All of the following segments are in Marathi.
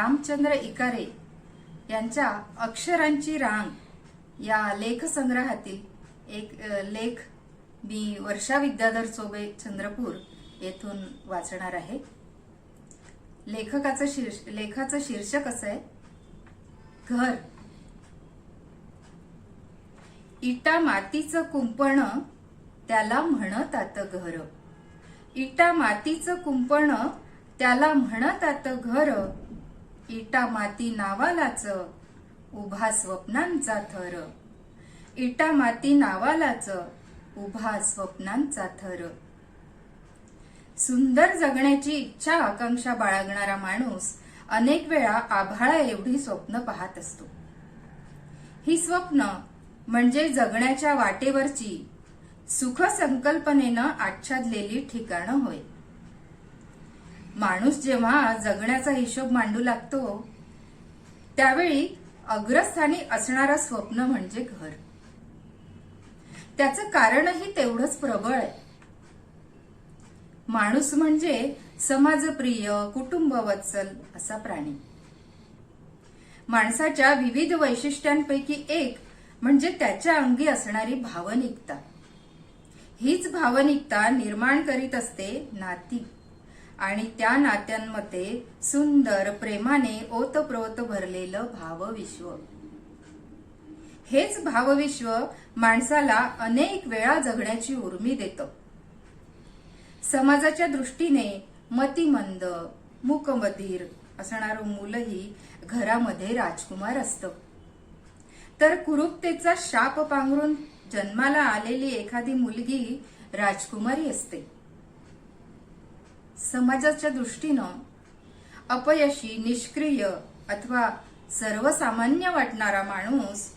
रामचंद्र इकारे यांच्या अक्षरांची रांग या लेखसंग्रहातील एक लेख मी वर्षा विद्याधर चोबे चंद्रपूर येथून वाचणार आहे. लेखकाचं शीर्ष लेखाचं शीर्षक असं आहे घर. इटा मातीचं कुंपण त्याला म्हणतात घर. इटा मातीचं कुंपण त्याला म्हणतात घर इटा माती नावालाच उभा स्वप्नांचा थर. इटा माती नावालाच उभा स्वप्नांचा थर. सुंदर जगण्याची इच्छा आकांक्षा बाळगणारा माणूस अनेक वेळा आभाळा एवढी स्वप्न पाहत असतो. ही स्वप्न म्हणजे जगण्याच्या वाटेवरची सुख संकल्पनेनं आच्छादलेली ठिकाणं होय. माणूस जेव्हा जगण्याचा हिशोब मांडू लागतो त्यावेळी अग्रस्थानी असणारा स्वप्न म्हणजे घर. त्याचं कारणही तेवढंच प्रबळ आहे. माणूस म्हणजे समाजप्रिय कुटुंबवत्सल असा प्राणी. माणसाच्या विविध वैशिष्ट्यांपैकी एक म्हणजे त्याच्या अंगी असणारी भावनिकता. हीच भावनिकता निर्माण करीत असते नाती. आणि त्या नात्यांमध्ये सुंदर प्रेमाने ओतप्रोत भरलेलं भावविश्व. हेच भावविश्व माणसाला अनेक वेळा जगण्याची उर्मी देतं. समाजाच्या दृष्टीने मतिमंद मुकमधीर असणारं मुलंही घरामध्ये राजकुमार असतं. तर कुरुपतेचा शाप पांघरून जन्माला आलेली एखादी मुलगी राजकुमारी असते. समाजाच्या दृष्टीनं अपयशी निष्क्रिय अथवा सर्वसामान्य वाटणारा माणूस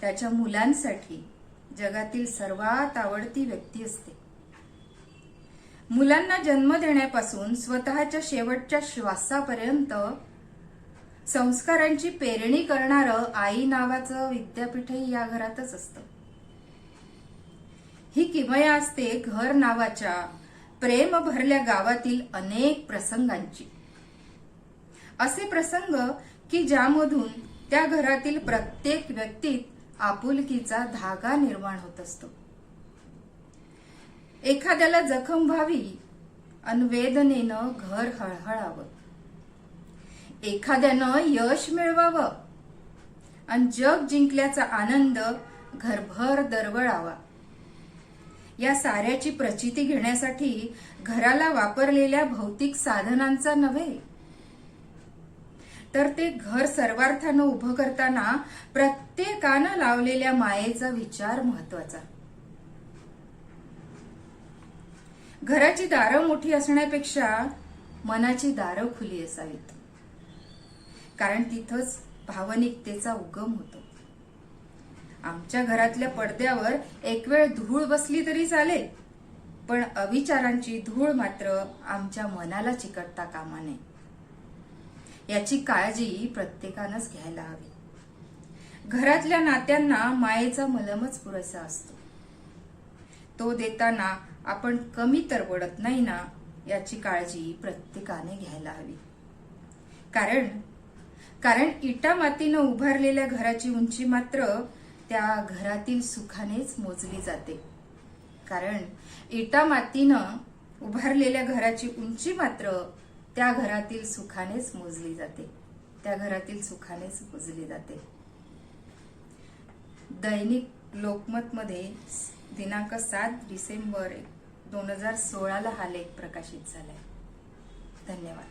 त्याच्या मुलांसाठी जगातील सर्वात आवडती व्यक्ती असते. मुलांना जन्म देण्यापासून स्वतःच्या शेवटच्या श्वासापर्यंत संस्कारांची पेरणी करणारं आई नावाचं विद्यापीठही या घरातच असतं. ही किमया असते घर नावाच्या प्रेम भरल्या गावातील अनेक प्रसंगांची. असे प्रसंग की ज्यामधून त्या घरातील प्रत्येक व्यक्तीत आपुलकीचा धागा निर्माण होत असतो. एखाद्याला जखम व्हावी अनवेदनेनं घर हळहळावं. एखाद्यानं यश मिळवावं आणि जग जिंकल्याचा आनंद घरभर दरवळावा. या साऱ्याची प्रचिती घेण्यासाठी घराला वापरलेल्या भौतिक साधनांचा नव्हे. तर ते घर सर्वार्थानं उभं करताना प्रत्येकानं लावलेल्या मायेचा विचार महत्त्वाचा घराची दारं मोठी असण्यापेक्षा मनाची दारं खुली असावीत. कारण तिथंच भावनिकतेचा उगम होतो. आमच्या घरातल्या पडद्यावर एक वेळ धूळ बसली तरी चालेल. पण अविचारांची धूळ मात्र आमच्या मनाला चिकटता कामा नये. याची काळजी प्रत्येकानंच घ्यायला हवी. घरातल्या नात्यांना मायेचा मलमच पुरेसा असतो. तो देताना आपण कमी तर पडत नाही ना याची काळजी प्रत्येकाने घ्यायला हवी. कारण कारण इटा मातीनं उभारलेल्या घराची उंची मात्र त्या घरातील सुखानेच मोजली जाते. कारण इटा मातीनं उभारलेल्या घराची उंची मात्र त्या घरातील सुखानेच मोजली जाते. त्या घरातील सुखानेच मोजली जाते. दैनिक लोकमतमध्ये दिनांक सात डिसेंबर दोन हजार सोळाला हा लेख प्रकाशित झालाय. धन्यवाद.